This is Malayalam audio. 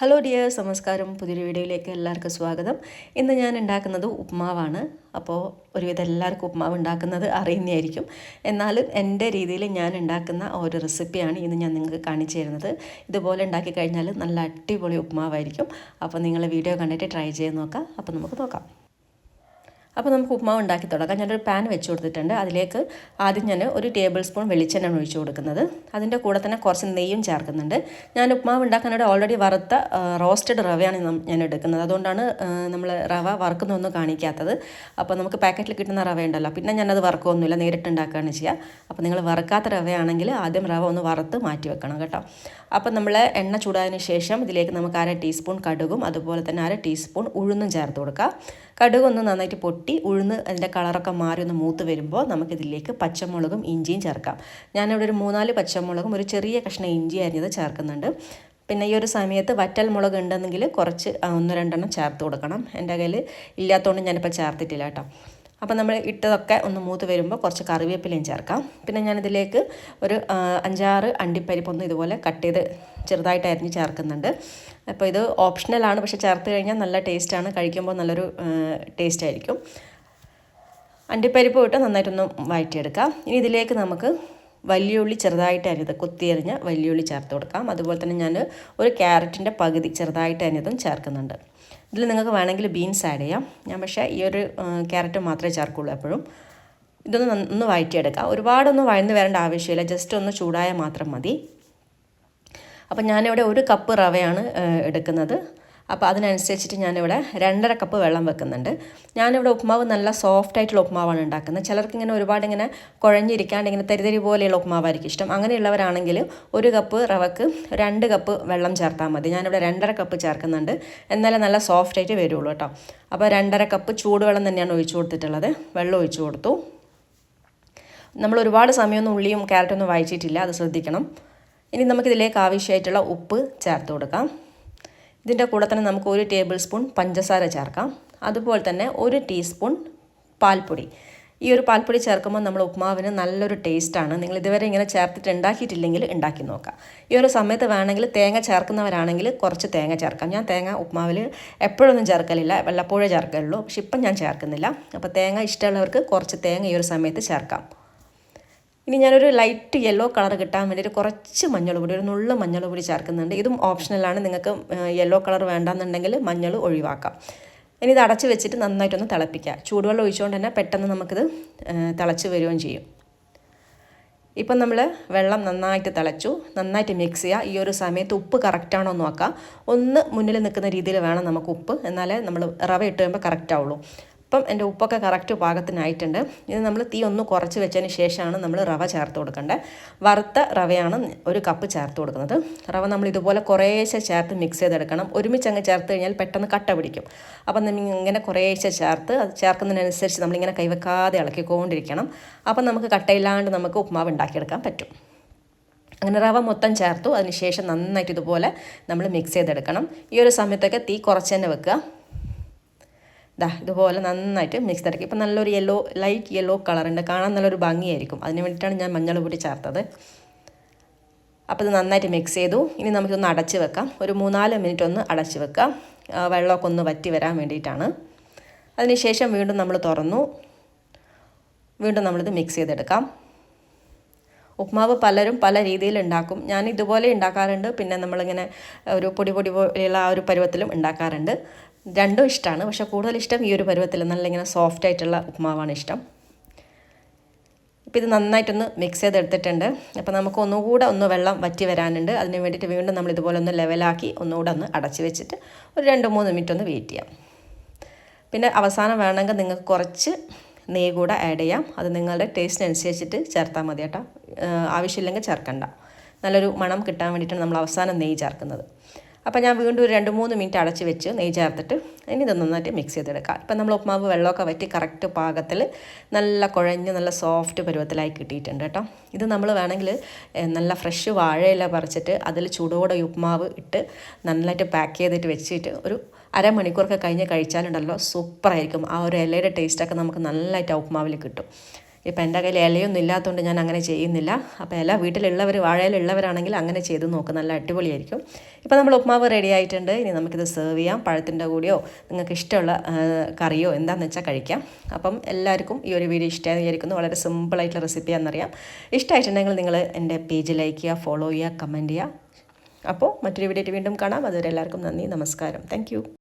ഹലോ ഡിയേഴ്സ് നമസ്കാരം. പുതിയൊരു വീഡിയോയിലേക്ക് എല്ലാവർക്കും സ്വാഗതം. ഇന്ന് ഞാൻ ഉണ്ടാക്കുന്നത് ഉപ്മാവാണ്. അപ്പോൾ ഒരുവിധം എല്ലാവർക്കും ഉപ്മാവ് ഉണ്ടാക്കുന്നത് അറിയുന്നതായിരിക്കും. എന്നാലും എന്റെ രീതിയിൽ ഞാൻ ഉണ്ടാക്കുന്ന ഒരു റെസിപ്പിയാണ് ഇന്ന് ഞാൻ നിങ്ങൾക്ക് കാണിച്ചു തരുന്നത്. ഇതുപോലെ ഉണ്ടാക്കി കഴിഞ്ഞാൽ നല്ല അടിപൊളി ഉപ്മാവായിരിക്കും. അപ്പോൾ നിങ്ങൾ വീഡിയോ കണ്ടിട്ട് ട്രൈ ചെയ്ത് നോക്കാം. അപ്പോൾ നമുക്ക് നോക്കാം. അപ്പോൾ നമുക്ക് ഉപ്മാവ് ഉണ്ടാക്കി തുടങ്ങാം. ഞാനൊരു പാൻ വെച്ച് കൊടുത്തിട്ടുണ്ട്. അതിലേക്ക് ആദ്യം ഞാൻ ഒരു ടേബിൾ സ്പൂൺ വെളിച്ചെണ്ണ ഒഴിച്ചു കൊടുക്കുന്നത്. അതിന്റെ കൂടെ തന്നെ കുറച്ച് നെയ്യും ചേർക്കുന്നുണ്ട്. ഞാൻ ഉപ്മാവ് ഉണ്ടാക്കാനായിട്ട് ഓൾറെഡി വറുത്ത റോസ്റ്റഡ് റവയാണ് ഞാൻ എടുക്കുന്നത്. അതുകൊണ്ടാണ് നമ്മൾ റവ വറുക്കുന്നൊന്നും കാണിക്കാത്തത്. അപ്പോൾ നമുക്ക് പാക്കറ്റിൽ കിട്ടുന്ന റവ ഉണ്ടല്ലോ. പിന്നെ ഞാനത് വറുക്കൊന്നുമില്ല നേരിട്ട് ഉണ്ടാക്കുകയാണ് ചെയ്യുക അപ്പോൾ നിങ്ങൾ വറുക്കാത്ത റവയാണെങ്കിൽ ആദ്യം റവ ഒന്ന് വറുത്ത് മാറ്റി വെക്കണം കേട്ടോ. അപ്പോൾ നമ്മൾ എണ്ണ ചൂടായതിന് ശേഷം ഇതിലേക്ക് നമുക്ക് അര ടീസ്പൂൺ കടുകും അതുപോലെ തന്നെ അര ടീസ്പൂൺ ഉഴുന്നും ചേർത്ത് കൊടുക്കുക. കടുക് ഒന്ന് നന്നായിട്ട് പൊട്ടി ഉഴുന്ന് അതിന്റെ കളറൊക്കെ മാറി ഒന്ന് മൂത്ത് വരുമ്പോൾ നമുക്കിതിലേക്ക് പച്ചമുളകും ഇഞ്ചിയും ചേർക്കാം. ഞാനിവിടെ ഒരു മൂന്നാൽ പച്ചമുളകും ഒരു ചെറിയ കഷ്ണം ഇഞ്ചി അരിഞ്ഞത് ചേർക്കുന്നുണ്ട്. പിന്നെ ഈ ഒരു സമയത്ത് വറ്റൽ മുളക് ഉണ്ടെന്നെങ്കിൽ കുറച്ച് ഒന്ന് രണ്ടെണ്ണം ചേർത്ത് കൊടുക്കണം. എന്റെ കയ്യിൽ ഇല്ലാത്തതുകൊണ്ട് ഞാനിപ്പോൾ ചേർത്തിട്ടില്ല കേട്ടോ. അപ്പോൾ നമ്മൾ ഇട്ടതൊക്കെ ഒന്ന് മൂത്ത് വരുമ്പോൾ കുറച്ച് കറിവേപ്പിലയും ചേർക്കാം. പിന്നെ ഞാനിതിലേക്ക് ഒരു അഞ്ചാറ് അണ്ടിപ്പരിപ്പൊന്നും ഇതുപോലെ കട്ട് ചെയ്ത് ചെറുതായിട്ട് ചേർക്കുന്നുണ്ട്. അപ്പോൾ ഇത് ഓപ്ഷണലാണ് പക്ഷേ ചേർത്ത് കഴിഞ്ഞാൽ നല്ല ടേസ്റ്റാണ് കഴിക്കുമ്പോൾ നല്ലൊരു ടേസ്റ്റ് ആയിരിക്കും. അണ്ടിപ്പരിപ്പ് ഇട്ട് നന്നായിട്ടൊന്ന് വഴറ്റിയെടുക്കാം. ഇനി ഇതിലേക്ക് നമുക്ക് വലിയുള്ളി ചെറുതായിട്ട് അരിഞ്ഞത് കൊത്തിയരിഞ്ഞ വലിയുള്ളി ചേർത്ത് കൊടുക്കാം. അതുപോലെ തന്നെ ഞാൻ ഒരു ക്യാരറ്റിന്റെ പകുതി ചെറുതായിട്ട് അരിഞ്ഞതും ചേർക്കുന്നുണ്ട്. ഇതിൽ നിങ്ങൾക്ക് വേണമെങ്കിൽ ബീൻസ് ആഡ് ചെയ്യാം. ഞാൻ പക്ഷേ ഈ ഒരു ക്യാരറ്റ് മാത്രമേ ചേർക്കുള്ളൂ എപ്പോഴും. ഇതൊന്ന് ഒന്ന് വഴറ്റിയെടുക്കാം. ഒരുപാടൊന്നും വഴന്ന് വരേണ്ട ആവശ്യമില്ല. ജസ്റ്റ് ഒന്ന് ചൂടായ മാത്രം മതി. അപ്പം ഞാനിവിടെ ഒരു കപ്പ് റവയാണ് എടുക്കുന്നത്. അപ്പോൾ അതിനനുസരിച്ചിട്ട് ഞാനിവിടെ രണ്ടര കപ്പ് വെള്ളം വെക്കുന്നുണ്ട്. ഞാനിവിടെ ഉപ്മാവ് നല്ല സോഫ്റ്റ് ആയിട്ടുള്ള ഉപ്മാവാണ് ഉണ്ടാക്കുന്നത്. ചിലർക്ക് ഇങ്ങനെ ഒരുപാട് ഇങ്ങനെ കുഴഞ്ഞിരിക്കാണ്ട് ഇങ്ങനെ തരിതരി പോലെയുള്ള ഉപ്മാവായിരിക്കും ഇഷ്ടം. അങ്ങനെയുള്ളവരാണെങ്കിൽ ഒരു കപ്പ് റവക്ക് രണ്ട് കപ്പ് വെള്ളം ചേർത്താൽ മതി. ഞാനിവിടെ രണ്ടര കപ്പ് ചേർക്കുന്നുണ്ട്. എന്നാലേ നല്ല സോഫ്റ്റ് ആയിട്ട് വരുള്ളൂ കേട്ടോ. അപ്പോൾ രണ്ടര കപ്പ് ചൂടുവെള്ളം തന്നെയാണ് ഒഴിച്ചു കൊടുത്തിട്ടുള്ളത്. വെള്ളം ഒഴിച്ചു കൊടുത്തു. നമ്മൾ ഒരുപാട് സമയമൊന്നും ഉള്ളിയും ക്യാരറ്റൊന്നും വായിച്ചിട്ടില്ല അത് ശ്രദ്ധിക്കണം. ഇനി നമുക്കിതിലേക്ക് ആവശ്യമായിട്ടുള്ള ഉപ്പ് ചേർത്ത് കൊടുക്കാം. ഇതിന്റെ കൂടെ തന്നെ നമുക്ക് ഒരു ടേബിൾ സ്പൂൺ പഞ്ചസാര ചേർക്കാം. അതുപോലെ തന്നെ ഒരു ടീസ്പൂൺ പാൽപ്പൊടി. ഈ ഒരു പാൽപ്പൊടി ചേർക്കുമ്പോൾ നമ്മൾ ഉപ്മാവിന് നല്ലൊരു ടേസ്റ്റാണ്. നിങ്ങൾ ഇതുവരെ ഇങ്ങനെ ചേർത്തിട്ട് ഉണ്ടാക്കിയിട്ടില്ലെങ്കിൽ ഉണ്ടാക്കി നോക്കാം ഈ ഒരു സമയത്ത് വേണമെങ്കിൽ തേങ്ങ ചേർക്കുന്നവരാണെങ്കിൽ കുറച്ച് തേങ്ങ ചേർക്കാം. ഞാൻ തേങ്ങ ഉപ്മാവിൽ എപ്പോഴൊന്നും ചേർക്കലില്ല. വല്ലപ്പോഴേ ചേർക്കലുള്ളൂ. പക്ഷെ ഇപ്പം ഞാൻ ചേർക്കുന്നില്ല. അപ്പോൾ തേങ്ങ ഇഷ്ടമുള്ളവർക്ക് കുറച്ച് തേങ്ങ ഈ ഒരു സമയത്ത് ചേർക്കാം. ഇനി ഞാനൊരു ലൈറ്റ് യെല്ലോ കളർ കിട്ടാൻ വേണ്ടിയിട്ട് കുറച്ച് മഞ്ഞൾ പൊടി ഒരു നുള്ള മഞ്ഞൾ പൊടി ചേർക്കുന്നുണ്ട്. ഇതും ഓപ്ഷണലാണ് നിങ്ങൾക്ക് യെല്ലോ കളർ വേണ്ടെന്നുണ്ടെങ്കിൽ മഞ്ഞൾ ഒഴിവാക്കാം. ഇനി ഇത് അടച്ച് വെച്ചിട്ട് നന്നായിട്ടൊന്ന് തിളപ്പിക്കുക ചൂടുവെള്ളം ഒഴിച്ചുകൊണ്ട് തന്നെ പെട്ടെന്ന് നമുക്കിത് തിളച്ച് വരികയും ചെയ്യും. ഇപ്പം നമ്മൾ വെള്ളം നന്നായിട്ട് തിളച്ചു നന്നായിട്ട് മിക്സ് ചെയ്യുക ഈ ഒരു സമയത്ത് ഉപ്പ് കറക്റ്റാണോ എന്ന് നോക്കാം. ഒന്ന് മുന്നിൽ നിൽക്കുന്ന രീതിയിൽ വേണം നമുക്ക് ഉപ്പ്. എന്നാലേ നമ്മൾ റവ ഇട്ട് കഴിയുമ്പോൾ കറക്റ്റ് ആവുള്ളൂ. ഇപ്പം എന്റെ ഉപ്പൊക്കെ കറക്റ്റ് പാകത്തിനായിട്ടുണ്ട്. ഇത് നമ്മൾ തീ ഒന്ന് കുറച്ച് വെച്ചതിന് ശേഷമാണ് നമ്മൾ റവ ചേർത്ത് കൊടുക്കേണ്ടത് വറുത്ത റവയാണ് ഒരു കപ്പ് ചേർത്ത് കൊടുക്കുന്നത്. റവ നമ്മൾ ഇതുപോലെ കുറേശ്ശെ ചേർത്ത് മിക്സ് ചെയ്തെടുക്കണം. ഒരുമിച്ച് അങ്ങ് ചേർത്ത് കഴിഞ്ഞാൽ പെട്ടെന്ന് കട്ട പിടിക്കും. അപ്പം നമ്മൾ ഇങ്ങനെ കുറേശ്ശെ ചേർത്ത് അത് ചേർക്കുന്നതിനനുസരിച്ച് നമ്മളിങ്ങനെ കൈവെക്കാതെ ഇളക്കിക്കൊണ്ടിരിക്കണം. അപ്പം നമുക്ക് കട്ടയില്ലാണ്ട് നമുക്ക് ഉപ്മാവ് ഉണ്ടാക്കിയെടുക്കാൻ പറ്റും. അങ്ങനെ റവ മൊത്തം ചേർത്തു. അതിനുശേഷം നന്നായിട്ട് ഇതുപോലെ നമ്മൾ മിക്സ് ചെയ്തെടുക്കണം. ഈ ഒരു സമയത്തൊക്കെ തീ കുറച്ച് തന്നെ വെക്കുക. ദാ ഇതുപോലെ നന്നായിട്ട് മിക്സ് ഇറക്കി ഇപ്പം നല്ലൊരു യെല്ലോ ലൈറ്റ് യെല്ലോ കളറുണ്ട് കാണാൻ നല്ലൊരു ഭംഗിയായിരിക്കും. അതിന് വേണ്ടിയിട്ടാണ് ഞാൻ മഞ്ഞൾ കൂടി ചേർത്തത്. അപ്പോൾ ഇത് നന്നായിട്ട് മിക്സ് ചെയ്തു. ഇനി നമുക്കൊന്ന് അടച്ച് വെക്കാം. ഒരു മൂന്നാൽ മിനിറ്റ് ഒന്ന് അടച്ച് വെക്കാം. വെള്ളമൊക്കെ ഒന്ന് വറ്റി വരാൻ വേണ്ടിയിട്ടാണ്. അതിനുശേഷം വീണ്ടും നമ്മൾ തുറന്നു. വീണ്ടും നമ്മളിത് മിക്സ് ചെയ്തെടുക്കാം. ഉപ്മാവ് പലരും പല രീതിയിൽ ഉണ്ടാക്കും. ഞാൻ ഇതുപോലെ ഉണ്ടാക്കാറുണ്ട്. പിന്നെ നമ്മളിങ്ങനെ ഒരു പൊടി പൊടി പോലെയുള്ള ആ ഒരു പരുവത്തിലും ഉണ്ടാക്കാറുണ്ട്. രണ്ടും ഇഷ്ടമാണ് പക്ഷെ കൂടുതൽ ഇഷ്ടം ഈ ഒരു പരുവത്തിൽ നല്ല ഇങ്ങനെ സോഫ്റ്റ് ആയിട്ടുള്ള ഉപ്മാവാണ് ഇഷ്ടം. ഇപ്പോൾ ഇത് നന്നായിട്ടൊന്ന് മിക്സ് ചെയ്തെടുത്തിട്ടുണ്ട്. അപ്പോൾ നമുക്ക് ഒന്നുകൂടെ ഒന്ന് വെള്ളം വറ്റി വരാനുണ്ട്. അതിന് വേണ്ടിയിട്ട് വീണ്ടും നമ്മൾ ഇതുപോലെ ഒന്ന് ലെവലാക്കി ഒന്നുകൂടെ ഒന്ന് അടച്ച് വെച്ചിട്ട് ഒരു രണ്ട് മൂന്ന് മിനിറ്റ് ഒന്ന് വെയിറ്റ് ചെയ്യാം. പിന്നെ അവസാനം വേണമെങ്കിൽ നിങ്ങൾക്ക് കുറച്ച് നെയ്യ് കൂടെ ആഡ് ചെയ്യാം. അത് നിങ്ങളുടെ ടേസ്റ്റിനനുസരിച്ചിട്ട് ചേർത്താൽ മതി കേട്ടോ. ആവശ്യമില്ലെങ്കിൽ ചേർക്കണ്ട. നല്ലൊരു മണം കിട്ടാൻ വേണ്ടിയിട്ടാണ് നമ്മൾ അവസാനം നെയ്യ് ചേർക്കുന്നത്. അപ്പോൾ ഞാൻ വീണ്ടും ഒരു രണ്ട് മൂന്ന് മിനിറ്റ് അടച്ച് വെച്ച് നെയ്യ് ചേർത്തിട്ട് ഇനി ഇത് നന്നായിട്ട് മിക്സ് ചെയ്തെടുക്കാം. ഇപ്പം നമ്മൾ ഉപ്മാവ് വെള്ളമൊക്കെ വറ്റി കറക്റ്റ് പാകത്തിൽ നല്ല കുഴഞ്ഞ് നല്ല സോഫ്റ്റ് പരുവത്തിലായി കിട്ടിയിട്ടുണ്ട് കേട്ടോ. ഇത് നമ്മൾ വേണമെങ്കിൽ നല്ല ഫ്രഷ് വാഴയില പറിച്ചിട്ട് അതിൽ ചൂടോടെ ഉപ്മാവ് ഇട്ട് നന്നായിട്ട് പാക്ക് ചെയ്തിട്ട് വെച്ചിട്ട് ഒരു അരമണിക്കൂറൊക്കെ കഴിഞ്ഞ് കഴിച്ചാലുണ്ടല്ലോ സൂപ്പറായിരിക്കും ആ ഒരു ഇലയുടെ ടേസ്റ്റൊക്കെ നമുക്ക് നല്ലതായിട്ട് ഉപ്മാവിൽ കിട്ടും. ഇപ്പം എന്റെ കയ്യിൽ ഇലയൊന്നും ഇല്ലാത്തതുകൊണ്ട് ഞാൻ അങ്ങനെ ചെയ്യുന്നില്ല. അപ്പോൾ ഇല വീട്ടിലുള്ളവർ വാഴയിലുള്ളവരാണെങ്കിൽ അങ്ങനെ ചെയ്ത് നോക്കും. നല്ല അടിപൊളിയായിരിക്കും. ഇപ്പോൾ നമ്മൾ ഉപ്മാവ് റെഡി ആയിട്ടുണ്ട്. ഇനി നമുക്കിത് സെർവ് ചെയ്യാം. പഴത്തിന്റെ കൂടെയോ നിങ്ങൾക്ക് ഇഷ്ടമുള്ള കറിയോ എന്താണെന്ന് വെച്ചാൽ കഴിക്കാം. അപ്പം എല്ലാവർക്കും ഈ ഒരു വീഡിയോ ഇഷ്ടമായി വിചാരിക്കുന്നു. വളരെ സിമ്പിളായിട്ടുള്ള റെസിപ്പിയാണെന്നറിയാം ഇഷ്ടമായിട്ടുണ്ടെങ്കിൽ നിങ്ങൾ എന്റെ പേജ് ലൈക്ക് ചെയ്യുക ഫോളോ ചെയ്യുക കമന്റ് ചെയ്യുക. അപ്പോൾ മറ്റൊരു വീഡിയോ വീണ്ടും കാണാം. അതുവരെ എല്ലാവർക്കും നന്ദി നമസ്കാരം. താങ്ക്